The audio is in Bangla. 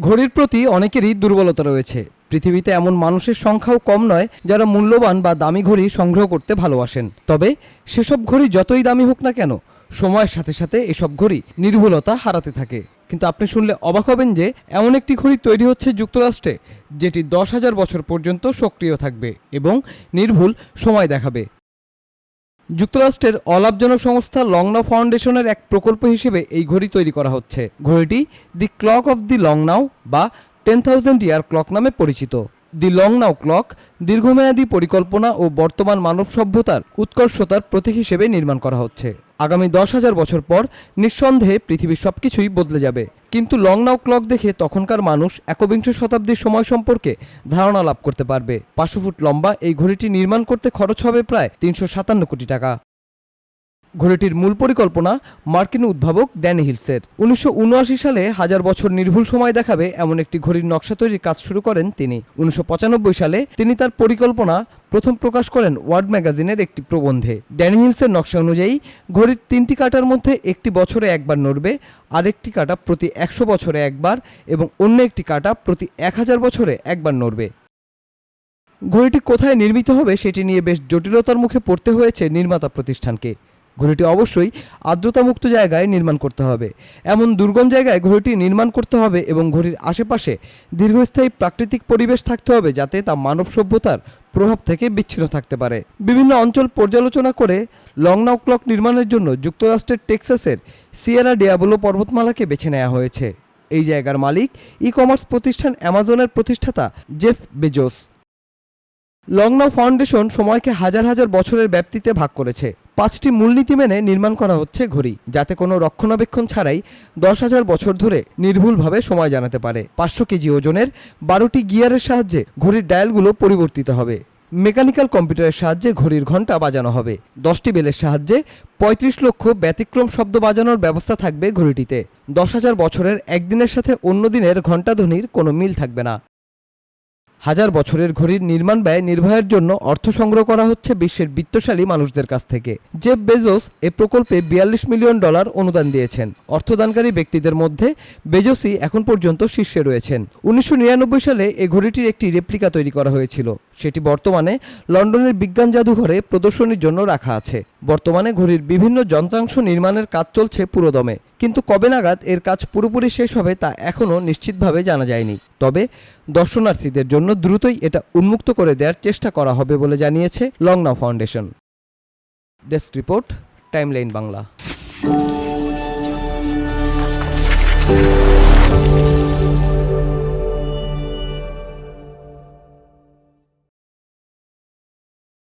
ঘড়ির প্রতি অনেকেরই দুর্বলতা রয়েছে। পৃথিবীতে এমন মানুষের সংখ্যাও কম নয় যারা মূল্যবান বা দামি ঘড়ি সংগ্রহ করতে ভালোবাসেন। তবে সেসব ঘড়ি যতই দামি হোক না কেন, সময়ের সাথে সাথে এসব ঘড়ি নির্ভুলতা হারাতে থাকে। কিন্তু আপনি শুনলে অবাক হবেন যে, এমন একটি ঘড়ি তৈরি হচ্ছে যুক্তরাষ্ট্রে, যেটি দশ হাজার বছর পর্যন্ত সক্রিয় থাকবে এবং নির্ভুল সময় দেখাবে। যুক্তরাষ্ট্রের অলাভজনক সংস্থা লংনাও ফাউন্ডেশনের এক প্রকল্প হিসেবে এই ঘড়ি তৈরি করা হচ্ছে। ঘড়িটি দি ক্লক অফ দি লংনাও বা টেন থাউজেন্ড ইয়ার ক্লক নামে পরিচিত। দি লংনাও ক্লক, দীর্ঘমেয়াদী পরিকল্পনা ও বর্তমান মানব সভ্যতার উৎকর্ষতার প্রতীক হিসেবে নির্মাণ করা হচ্ছে। আগামী দশ হাজার বছর পর নিঃসন্দেহে পৃথিবীর সব কিছুই বদলে যাবে। কিন্তু লংনাও ক্লক দেখে তখনকার মানুষ একবিংশ শতাব্দীর সময় সম্পর্কে ধারণা লাভ করতে পারবে। পাঁচশো ফুট লম্বা এই ঘড়িটি নির্মাণ করতে খরচ হবে প্রায় তিনশো সাতান্ন কোটি টাকা। ঘড়িটির মূল পরিকল্পনা মার্কিন উদ্ভাবক ড্যানি হিলসের। উনিশশো উনআশি সালে হাজার বছর নির্ভুল সময় দেখাবে এমন একটি ঘড়ির নকশা তৈরির কাজ শুরু করেন তিনি। উনিশশো পঁচানব্বই সালে তিনি তার পরিকল্পনা প্রথম প্রকাশ করেন ওয়ার্ড ম্যাগাজিনের একটি প্রবন্ধে। ড্যানি হিলসের নকশা অনুযায়ী, ঘড়ির তিনটি কাটার মধ্যে একটি বছরে একবার নড়বে, আরেকটি কাটা প্রতি একশো বছরে একবার এবং অন্য একটি কাটা প্রতি এক হাজার বছরে একবার নড়বে। ঘড়িটি কোথায় নির্মিত হবে সেটি নিয়ে বেশ জটিলতার মুখে পড়তে হয়েছে নির্মাতা প্রতিষ্ঠানকে। ঘড়িটি অবশ্যই আর্দ্রতামুক্ত জায়গায় নির্মাণ করতে হবে। এমন দুর্গম জায়গায় ঘড়িটি নির্মাণ করতে হবে এবং ঘড়ির আশেপাশে দীর্ঘস্থায়ী প্রাকৃতিক পরিবেশ থাকতে হবে যাতে তা মানব সভ্যতার প্রভাব থেকে বিচ্ছিন্ন থাকতে পারে। বিভিন্ন অঞ্চল পর্যালোচনা করে লংনাও ক্লক নির্মাণের জন্য যুক্তরাষ্ট্রের টেক্সাসের সিয়েরা ডিয়াবলো পর্বতমালাকে বেছে নেওয়া হয়েছে। এই জায়গার মালিক ই কমার্স প্রতিষ্ঠান অ্যামাজনের প্রতিষ্ঠাতা জেফ বেজোস। লংনাও ফাউন্ডেশন সময়কে হাজার হাজার বছরের ব্যাপ্তিতে ভাগ করেছে। পাঁচটি মূলনীতি মেনে নির্মাণ করা হচ্ছে ঘড়ি, যাতে কোনো রক্ষণাবেক্ষণ ছাড়াই দশ হাজার বছর ধরে নির্ভুলভাবে সময় জানাতে পারে। পাঁচশো কেজি ওজনের বারোটি গিয়ারের সাহায্যে ঘড়ির ডায়ালগুলো পরিবর্তিত হবে। মেকানিক্যাল কম্পিউটারের সাহায্যে ঘড়ির ঘণ্টা বাজানো হবে। দশটি বেলের সাহায্যে পঁয়ত্রিশ লক্ষ ব্যতিক্রম শব্দ বাজানোর ব্যবস্থা থাকবে ঘড়িটিতে। দশ হাজার বছরের একদিনের সাথে অন্য দিনের ঘণ্টাধ্বনির কোনো মিল থাকবে না। হাজার বছরের ঘড়ির নির্মাণ ব্যয় নির্বাহের জন্য অর্থ সংগ্রহ করা হচ্ছে বিশ্বের বিত্তশালী মানুষদের কাছ থেকে। জেফ বেজোস এ প্রকল্পে বিয়াল্লিশ মিলিয়ন ডলার অনুদান দিয়েছেন। অর্থদানকারী ব্যক্তিদের মধ্যে বেজোসই এখন পর্যন্ত শীর্ষে রয়েছেন। উনিশশো নিরানব্বই সালে এ ঘড়িটির একটি রেপ্লিকা তৈরি করা হয়েছিল। সেটি বর্তমানে লন্ডনের বিজ্ঞান জাদুঘরে প্রদর্শনীর জন্য রাখা আছে। বর্তমানে ঘড়ির বিভিন্ন যন্ত্রাংশ নির্মাণের কাজ চলছে পুরোদমে। কিন্তু কবে নাগাদ এর কাজ পুরোপুরি শেষ হবে তা এখনও নিশ্চিতভাবে জানা যায়নি। তবে দর্শনার্থীদের জন্য দ্রুতই এটা উন্মুক্ত করে দেওয়ার চেষ্টা করা হবে বলে জানিয়েছে long now foundation. Desk report, timeline Bangla.